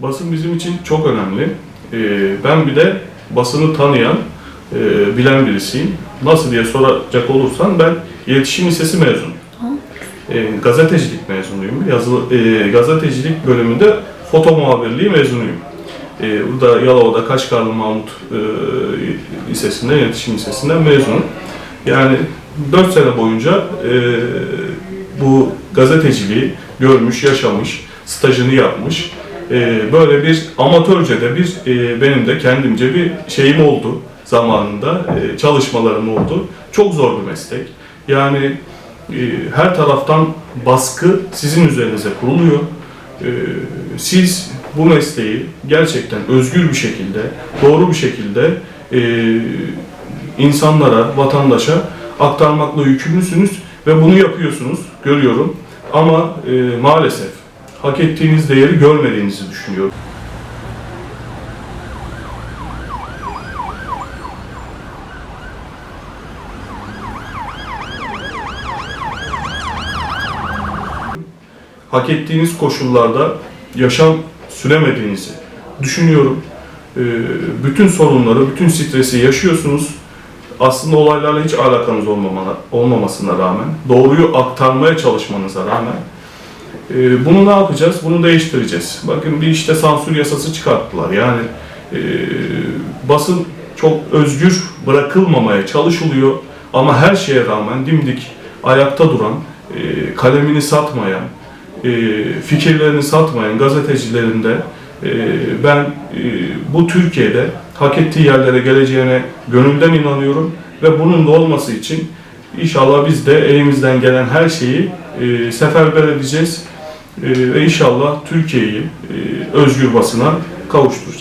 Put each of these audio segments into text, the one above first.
Basın bizim için çok önemli. Ee, ben bir de basını tanıyan, e, bilen birisiyim. Nasıl diye soracak olursan ben iletişim lisesi mezunuyum. Ee, gazetecilik mezunuyum. Yazılı, e, gazetecilik bölümünde foto muhabirliği mezunuyum. Ee, burada Yalova'da Kaşgarlı Mahmut e, Lisesi'nden, iletişim lisesinden mezunum. Yani 4 sene boyunca bu gazeteciliği görmüş, yaşamış, stajını yapmış. E, böyle bir amatörce de bir e, benim de kendimce bir şeyim oldu zamanında, e, çalışmalarım oldu. Çok zor bir meslek. Yani e, her taraftan baskı sizin üzerinize kuruluyor. E, siz bu mesleği gerçekten özgür bir şekilde, doğru bir şekilde e, insanlara, vatandaşa aktarmakla yükümlüsünüz ve bunu yapıyorsunuz, görüyorum. Ama e, maalesef hak ettiğiniz değeri görmediğinizi düşünüyorum. hak ettiğiniz koşullarda yaşam süremediğinizi düşünüyorum. Ee, Bütün sorunları, bütün stresi yaşıyorsunuz. Aslında olaylarla hiç alakanız olmamasına rağmen, doğruyu aktarmaya çalışmanıza rağmen e, bunu ne yapacağız? Bunu değiştireceğiz. Bakın bir işte sansür yasası çıkarttılar. Yani e, basın çok özgür bırakılmamaya çalışılıyor ama her şeye rağmen dimdik ayakta duran, e, kalemini satmayan, e, fikirlerini satmayan gazetecilerin de e, ben e, bu Türkiye'de hak ettiği yerlere geleceğine gönülden inanıyorum ve bunun da olması için inşallah biz de elimizden gelen her şeyi e, seferber edeceğiz ve inşallah Türkiye'yi e, özgür basına kavuşturacağız.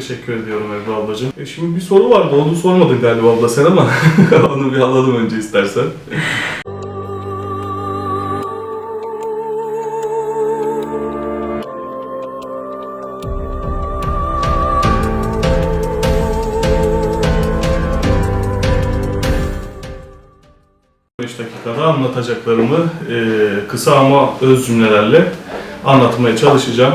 Teşekkür ediyorum Ebru ablacığım. E şimdi bir soru vardı. Onu sormadın galiba abla sen ama onu bir alalım önce istersen. Dakikada anlatacaklarımı e, kısa ama öz cümlelerle anlatmaya çalışacağım.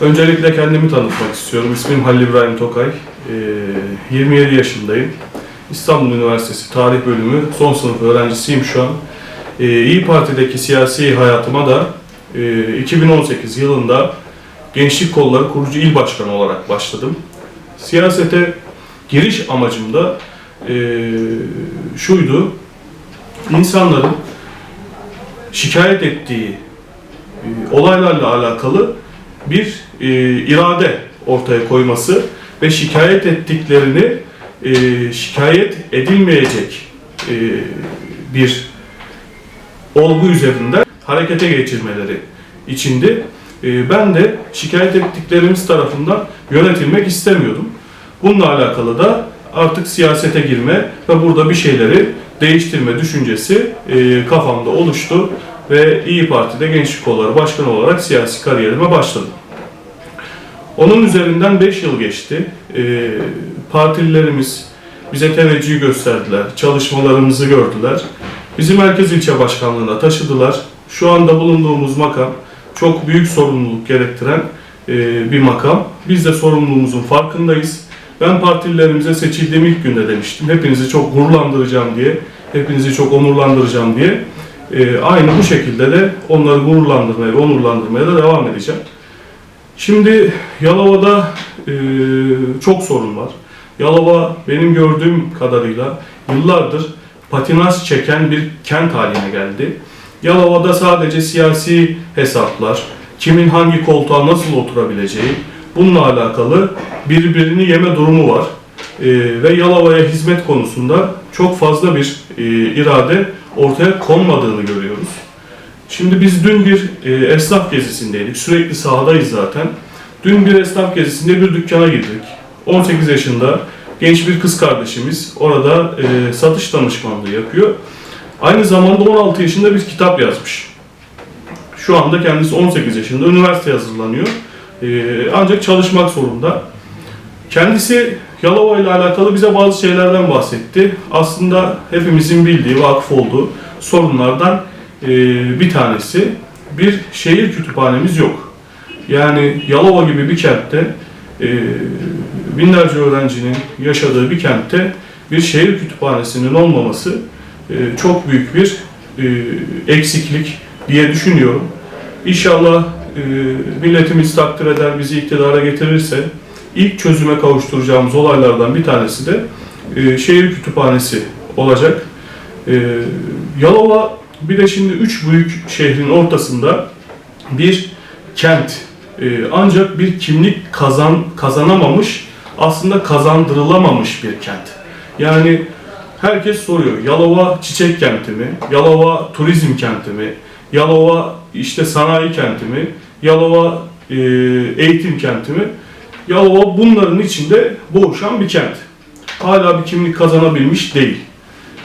Öncelikle kendimi tanıtmak istiyorum. İsmim Halil İbrahim Tokay. Ee, 27 yaşındayım. İstanbul Üniversitesi Tarih Bölümü son sınıf öğrencisiyim şu an. Ee, İyi Parti'deki siyasi hayatıma da e, 2018 yılında Gençlik Kolları Kurucu İl Başkanı olarak başladım. Siyasete giriş amacım da e, şuydu, insanların şikayet ettiği e, olaylarla alakalı bir e, irade ortaya koyması ve şikayet ettiklerini e, şikayet edilmeyecek e, bir olgu üzerinden harekete geçirmeleri içindi. E, ben de şikayet ettiklerimiz tarafından yönetilmek istemiyordum. Bununla alakalı da artık siyasete girme ve burada bir şeyleri değiştirme düşüncesi e, kafamda oluştu ve İyi Parti'de Gençlik Kolları Başkanı olarak siyasi kariyerime başladım. Onun üzerinden 5 yıl geçti. E, partililerimiz bize teveccüh gösterdiler, çalışmalarımızı gördüler. Bizi Merkez İlçe Başkanlığı'na taşıdılar. Şu anda bulunduğumuz makam çok büyük sorumluluk gerektiren e, bir makam. Biz de sorumluluğumuzun farkındayız. Ben partililerimize seçildiğim ilk günde demiştim. Hepinizi çok gururlandıracağım diye, hepinizi çok onurlandıracağım diye. E, aynı bu şekilde de onları gururlandırmaya ve onurlandırmaya da devam edeceğim. Şimdi Yalova'da e, çok sorun var. Yalova benim gördüğüm kadarıyla yıllardır patinaj çeken bir kent haline geldi. Yalova'da sadece siyasi hesaplar, kimin hangi koltuğa nasıl oturabileceği, bununla alakalı birbirini yeme durumu var. E, ve Yalova'ya hizmet konusunda çok fazla bir e, irade ortaya konmadığını görüyoruz. Şimdi biz dün bir e, esnaf gezisindeydik. Sürekli sahadayız zaten. Dün bir esnaf gezisinde bir dükkana girdik. 18 yaşında genç bir kız kardeşimiz orada e, satış danışmanlığı yapıyor. Aynı zamanda 16 yaşında bir kitap yazmış. Şu anda kendisi 18 yaşında, üniversite hazırlanıyor. E, ancak çalışmak zorunda. Kendisi Yalova ile alakalı bize bazı şeylerden bahsetti. Aslında hepimizin bildiği, vakıf olduğu sorunlardan e, bir tanesi. Bir şehir kütüphanemiz yok. Yani Yalova gibi bir kentte e, binlerce öğrencinin yaşadığı bir kentte bir şehir kütüphanesinin olmaması e, çok büyük bir e, eksiklik diye düşünüyorum. İnşallah e, milletimiz takdir eder, bizi iktidara getirirse ilk çözüme kavuşturacağımız olaylardan bir tanesi de e, şehir kütüphanesi olacak. E, Yalova bir de şimdi üç büyük şehrin ortasında bir kent e, ancak bir kimlik kazan kazanamamış aslında kazandırılamamış bir kent. Yani herkes soruyor Yalova çiçek kenti mi? Yalova turizm kenti mi? Yalova işte sanayi kenti mi? Yalova e, eğitim kenti mi? Yalova bunların içinde boğuşan bir kent. Hala bir kimlik kazanabilmiş değil.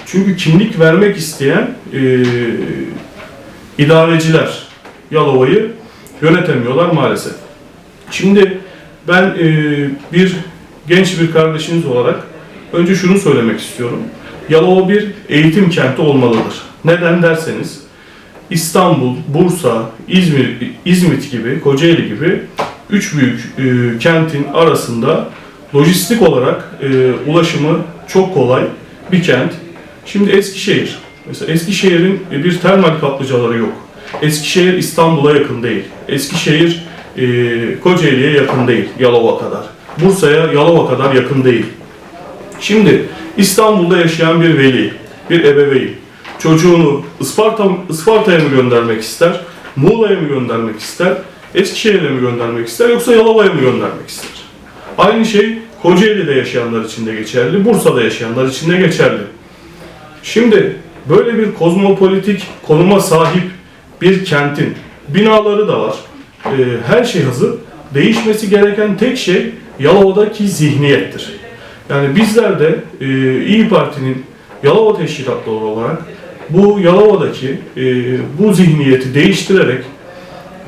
Çünkü kimlik vermek isteyen e, idareciler Yalova'yı yönetemiyorlar maalesef. Şimdi ben e, bir genç bir kardeşiniz olarak önce şunu söylemek istiyorum. Yalova bir eğitim kenti olmalıdır. Neden derseniz İstanbul, Bursa, İzmir, İzmit gibi, Kocaeli gibi üç büyük e, kentin arasında lojistik olarak e, ulaşımı çok kolay bir kent. Şimdi Eskişehir. Mesela Eskişehir'in bir termal kaplıcaları yok. Eskişehir İstanbul'a yakın değil. Eskişehir e, Kocaeli'ye yakın değil Yalova kadar. Bursa'ya Yalova kadar yakın değil. Şimdi İstanbul'da yaşayan bir veli, bir ebeveyn çocuğunu Isparta, Isparta'ya mı göndermek ister, Muğla'ya mı göndermek ister, Eskişehir'e mi göndermek ister yoksa Yalova'ya mı göndermek ister? Aynı şey Kocaeli'de yaşayanlar için de geçerli, Bursa'da yaşayanlar için de geçerli. Şimdi böyle bir kozmopolitik konuma sahip bir kentin binaları da var. Ee, her şey hazır. Değişmesi gereken tek şey Yalova'daki zihniyettir. Yani bizler de e, İyi Parti'nin Yalova teşkilatları olarak bu Yalova'daki e, bu zihniyeti değiştirerek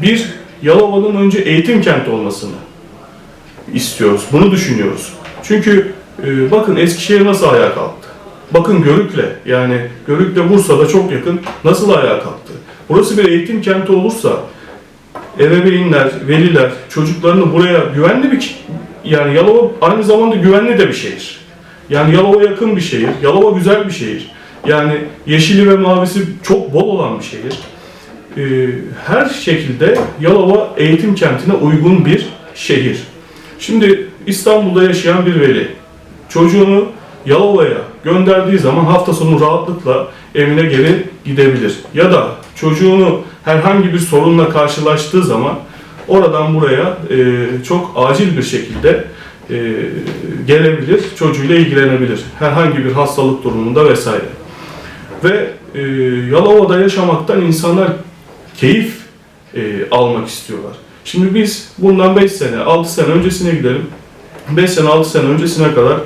bir Yalova'nın önce eğitim kenti olmasını istiyoruz. Bunu düşünüyoruz. Çünkü e, bakın Eskişehir nasıl ayağa kalktı. Bakın Görükle yani Görükle Bursa'da çok yakın nasıl ayağa kalktı. Burası bir eğitim kenti olursa ebeveynler, veliler çocuklarını buraya güvenli bir yani Yalova aynı zamanda güvenli de bir şehir. Yani Yalova yakın bir şehir. Yalova güzel bir şehir. Yani yeşili ve mavisi çok bol olan bir şehir. Ee, her şekilde Yalova eğitim kentine uygun bir şehir. Şimdi İstanbul'da yaşayan bir veli çocuğunu Yalova'ya gönderdiği zaman hafta sonu rahatlıkla evine geri gidebilir. Ya da çocuğunu herhangi bir sorunla karşılaştığı zaman oradan buraya e, çok acil bir şekilde e, gelebilir, çocuğuyla ilgilenebilir. Herhangi bir hastalık durumunda vesaire. Ve e, Yalova'da yaşamaktan insanlar keyif e, almak istiyorlar. Şimdi biz bundan 5 sene, 6 sene öncesine gidelim. 5 sene, 6 sene öncesine kadar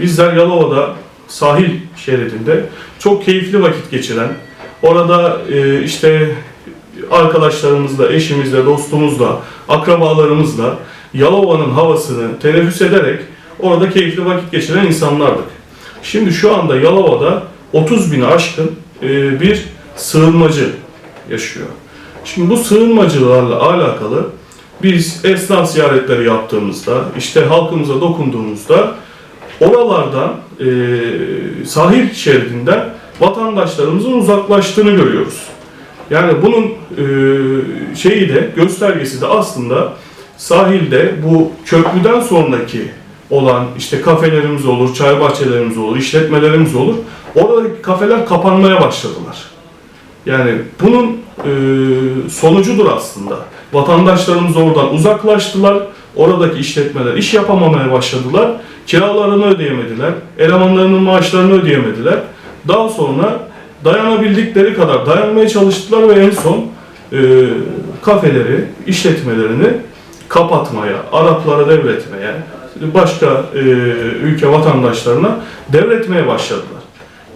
bizler Yalova'da sahil şeridinde çok keyifli vakit geçiren, orada e, işte arkadaşlarımızla, eşimizle, dostumuzla, akrabalarımızla Yalova'nın havasını teneffüs ederek orada keyifli vakit geçiren insanlardık. Şimdi şu anda Yalova'da 30 bini aşkın e, bir sığınmacı yaşıyor. Şimdi bu sığınmacılarla alakalı biz esnaf ziyaretleri yaptığımızda, işte halkımıza dokunduğumuzda oralardan e, sahil şeridinden vatandaşlarımızın uzaklaştığını görüyoruz. Yani bunun e, şeyi de göstergesi de aslında sahilde bu köprüden sonraki olan işte kafelerimiz olur, çay bahçelerimiz olur, işletmelerimiz olur. Oradaki kafeler kapanmaya başladılar. Yani bunun e, sonucudur aslında. Vatandaşlarımız oradan uzaklaştılar. Oradaki işletmeler iş yapamamaya başladılar. Kiralarını ödeyemediler. Elemanlarının maaşlarını ödeyemediler. Daha sonra dayanabildikleri kadar dayanmaya çalıştılar ve en son e, kafeleri, işletmelerini kapatmaya, Araplara devretmeye, başka e, ülke vatandaşlarına devretmeye başladılar.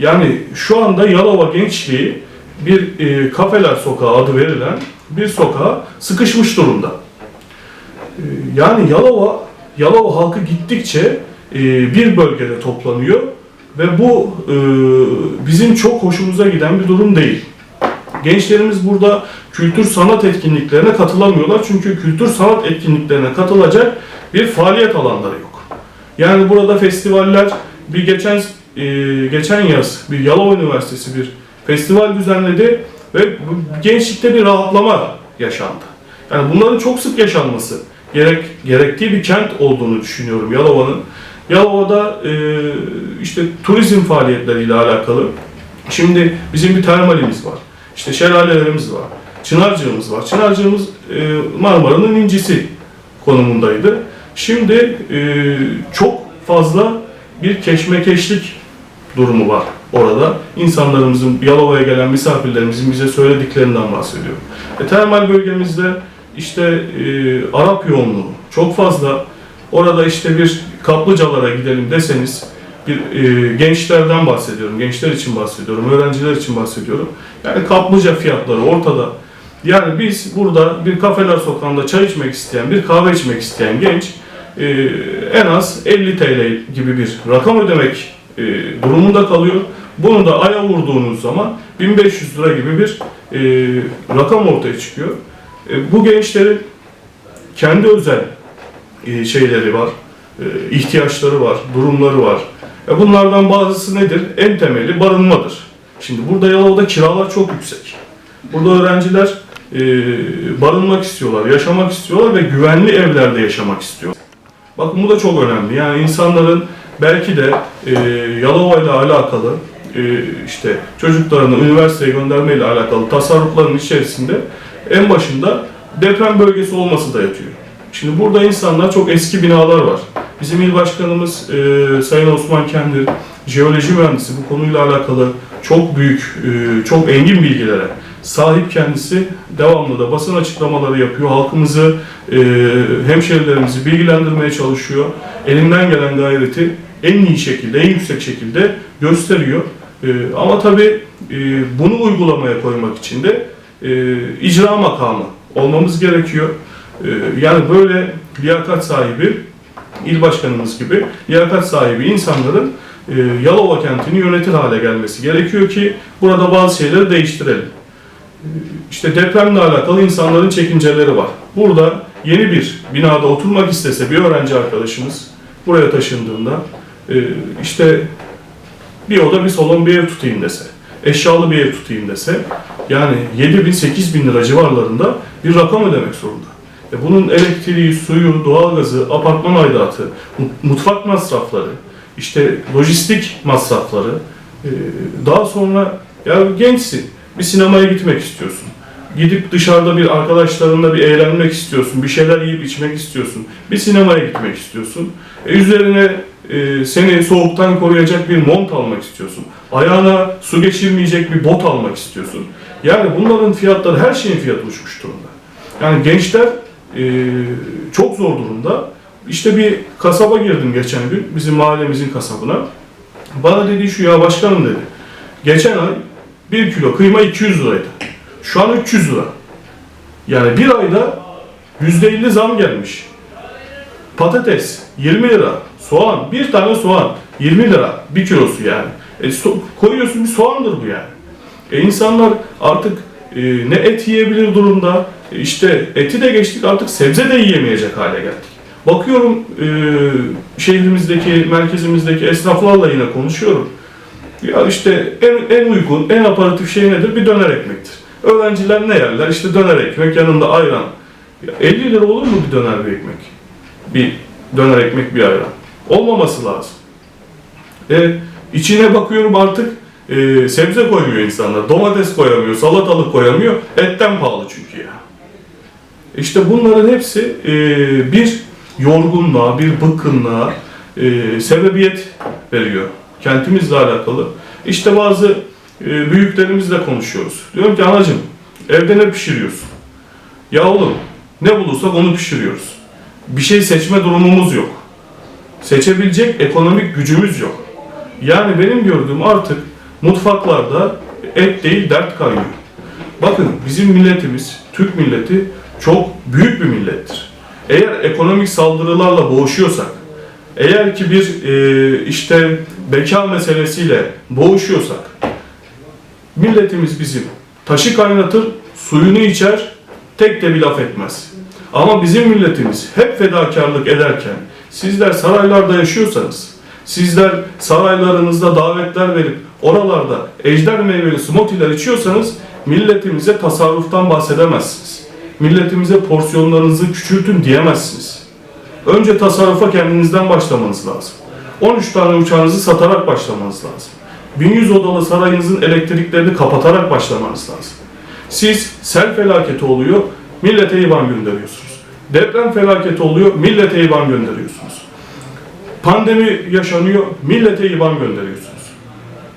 Yani şu anda Yalova gençliği bir e, kafeler sokağı adı verilen bir sokağa sıkışmış durumda. E, yani Yalova, Yalova halkı gittikçe bir bölgede toplanıyor ve bu e, bizim çok hoşumuza giden bir durum değil. Gençlerimiz burada kültür sanat etkinliklerine katılamıyorlar çünkü kültür sanat etkinliklerine katılacak bir faaliyet alanları yok. Yani burada festivaller bir geçen e, geçen yaz bir Yalova Üniversitesi bir festival düzenledi ve gençlikte bir rahatlama yaşandı. Yani bunların çok sık yaşanması gerek gerektiği bir kent olduğunu düşünüyorum Yalova'nın. Yalova'da e, işte turizm faaliyetleriyle alakalı şimdi bizim bir termalimiz var. İşte şelalelerimiz var. Çınarcığımız var. Çınarcığımız e, Marmara'nın incisi konumundaydı. Şimdi e, çok fazla bir keşmekeşlik durumu var orada. İnsanlarımızın, Yalova'ya gelen misafirlerimizin bize söylediklerinden bahsediyorum. E, termal bölgemizde işte e, Arap yoğunluğu çok fazla. Orada işte bir kaplıcalara gidelim deseniz bir e, gençlerden bahsediyorum, gençler için bahsediyorum, öğrenciler için bahsediyorum. Yani kaplıca fiyatları ortada. Yani biz burada bir kafeler sokağında çay içmek isteyen, bir kahve içmek isteyen genç e, en az 50 TL gibi bir rakam ödemek e, durumunda kalıyor. Bunu da aya vurduğunuz zaman 1500 lira gibi bir e, rakam ortaya çıkıyor. E, bu gençlerin kendi özel e, şeyleri var, e, ihtiyaçları var, durumları var. E, bunlardan bazısı nedir? En temeli barınmadır. Şimdi burada Yalova'da kiralar çok yüksek. Burada öğrenciler barınmak istiyorlar, yaşamak istiyorlar ve güvenli evlerde yaşamak istiyorlar. Bakın bu da çok önemli. Yani insanların belki de Yalova ile alakalı işte çocuklarını üniversiteye gönderme ile alakalı tasarrufların içerisinde en başında deprem bölgesi olması da yatıyor. Şimdi burada insanlar çok eski binalar var. Bizim il başkanımız e, Sayın Osman Kendir, jeoloji mühendisi bu konuyla alakalı çok büyük, e, çok engin bilgilere sahip kendisi. Devamlı da basın açıklamaları yapıyor. Halkımızı, e, hemşerilerimizi bilgilendirmeye çalışıyor. Elinden gelen gayreti en iyi şekilde, en yüksek şekilde gösteriyor. E, ama tabii e, bunu uygulamaya koymak için de e, icra makamı olmamız gerekiyor. E, yani böyle liyakat sahibi, il başkanımız gibi liyakat sahibi insanların e, Yalova kentini yönetir hale gelmesi gerekiyor ki burada bazı şeyleri değiştirelim. E, İşte depremle alakalı insanların çekinceleri var. Burada yeni bir binada oturmak istese bir öğrenci arkadaşımız buraya taşındığında e, işte bir oda bir salon bir ev tutayım dese, eşyalı bir ev tutayım dese yani 7 bin 8 bin lira civarlarında bir rakam ödemek zorunda. E bunun elektriği, suyu, doğalgazı, apartman aidatı, mu- mutfak masrafları, işte lojistik masrafları, e, daha sonra ya gençsin, bir sinemaya gitmek istiyorsun. Gidip dışarıda bir arkadaşlarınla bir eğlenmek istiyorsun, bir şeyler yiyip içmek istiyorsun, bir sinemaya gitmek istiyorsun. E, üzerine e, seni soğuktan koruyacak bir mont almak istiyorsun. Ayağına su geçirmeyecek bir bot almak istiyorsun. Yani bunların fiyatları, her şeyin fiyatı uçmuş durumda. Yani gençler çok zor durumda. İşte bir kasaba girdim geçen gün, bizim mahallemizin kasabına. Bana dedi şu ya başkanım dedi. Geçen ay 1 kilo kıyma 200 liraydı. Şu an 300 lira. Yani bir ayda %50 zam gelmiş. Patates 20 lira. Soğan, bir tane soğan 20 lira. Bir kilosu yani. E, so- koyuyorsun bir soğandır bu yani. E, insanlar artık e, ne et yiyebilir durumda. İşte eti de geçtik artık sebze de yiyemeyecek hale geldik. Bakıyorum e, şehrimizdeki, merkezimizdeki esnaflarla yine konuşuyorum. Ya işte en, en uygun, en aparatif şey nedir? Bir döner ekmektir. Öğrenciler ne yerler? İşte döner ekmek, yanında ayran. Ya 50 lira olur mu bir döner bir ekmek? Bir döner ekmek bir ayran. Olmaması lazım. E, içine bakıyorum artık e, sebze koymuyor insanlar. Domates koyamıyor, salatalık koyamıyor. Etten pahalı çünkü ya. İşte bunların hepsi e, bir yorgunluğa, bir bıkkınlığa e, sebebiyet veriyor. Kentimizle alakalı. İşte bazı e, büyüklerimizle konuşuyoruz. Diyorum ki anacığım evde ne pişiriyorsun? Ya oğlum ne bulursak onu pişiriyoruz. Bir şey seçme durumumuz yok. Seçebilecek ekonomik gücümüz yok. Yani benim gördüğüm artık mutfaklarda et değil dert kaynıyor. Bakın bizim milletimiz, Türk milleti çok büyük bir millettir. Eğer ekonomik saldırılarla boğuşuyorsak, eğer ki bir e, işte beka meselesiyle boğuşuyorsak, milletimiz bizim taşı kaynatır, suyunu içer, tek de bir laf etmez. Ama bizim milletimiz hep fedakarlık ederken, sizler saraylarda yaşıyorsanız, sizler saraylarınızda davetler verip oralarda ejder meyveli smoothie'ler içiyorsanız milletimize tasarruftan bahsedemezsiniz. Milletimize porsiyonlarınızı küçültün diyemezsiniz. Önce tasarrufa kendinizden başlamanız lazım. 13 tane uçağınızı satarak başlamanız lazım. 1100 odalı sarayınızın elektriklerini kapatarak başlamanız lazım. Siz sel felaketi oluyor, millete IBAN gönderiyorsunuz. Deprem felaketi oluyor, millete IBAN gönderiyorsunuz. Pandemi yaşanıyor, millete IBAN gönderiyorsunuz.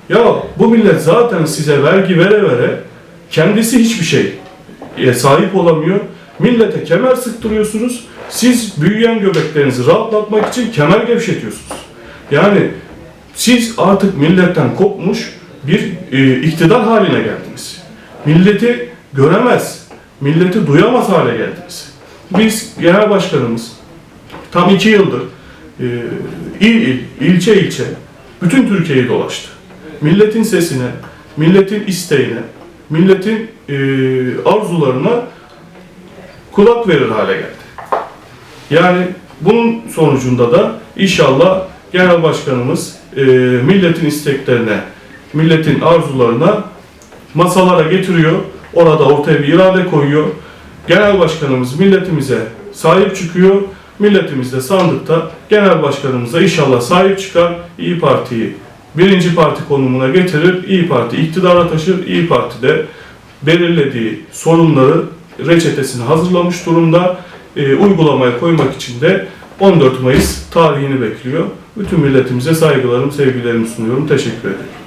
Ya bu millet zaten size vergi vere vere kendisi hiçbir şey sahip olamıyor. Millete kemer sıktırıyorsunuz. Siz büyüyen göbeklerinizi rahatlatmak için kemer gevşetiyorsunuz. Yani siz artık milletten kopmuş bir e, iktidar haline geldiniz. Milleti göremez, milleti duyamaz hale geldiniz. Biz genel başkanımız tam iki yıldır e, il il, ilçe ilçe bütün Türkiye'yi dolaştı. Milletin sesine, milletin isteğine, milletin e, arzularına kulak verir hale geldi. Yani bunun sonucunda da inşallah genel başkanımız e, milletin isteklerine, milletin arzularına masalara getiriyor. Orada ortaya bir irade koyuyor. Genel başkanımız milletimize sahip çıkıyor. Milletimiz de sandıkta genel başkanımıza inşallah sahip çıkar. İyi Parti'yi birinci parti konumuna getirir. İyi Parti iktidara taşır. İyi Parti de belirlediği sorunları reçetesini hazırlamış durumda. E, uygulamaya koymak için de 14 Mayıs tarihini bekliyor. Bütün milletimize saygılarımı, sevgilerimi sunuyorum. Teşekkür ederim.